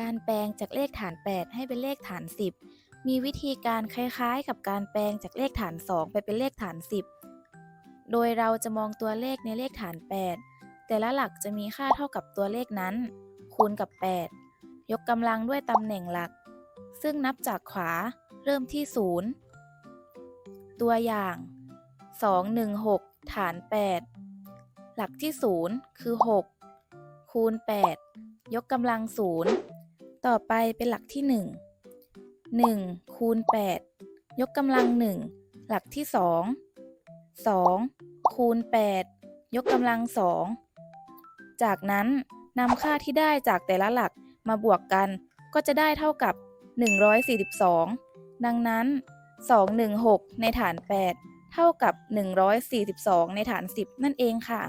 การแปลงจากเลขฐาน 8 ให้เป็นเลขฐาน 10 มีวิธีการคล้ายๆ กับการแปลงจากเลขฐาน 2 ไปเป็นเลขฐาน 10 โดยเราจะมองตัวเลขในเลขฐาน 8 แต่ละหลักจะมีค่าเท่ากับตัวเลขนั้น คูณกับ 8 ยกกำลังด้วยตำแหน่งหลัก ซึ่งนับจากขวา เริ่มที่0ตัวอย่าง 216 ฐาน 8 หลักที่ 0 คือ 6 คูณ 8 ยกกำลัง 0 ต่อไปเป็นหลักที่ 1 1 คูณ 8 ยกกำลัง 1 หลักที่ 2 2 คูณ 8 ยกกำลัง 2 จากนั้นนำค่าที่ได้จากแต่ละหลักมาบวกกันก็จะได้เท่ากับ 142 ดังนั้น 216 ในฐาน 8 เท่ากับ 142 ในฐาน 10 นั่นเองค่ะ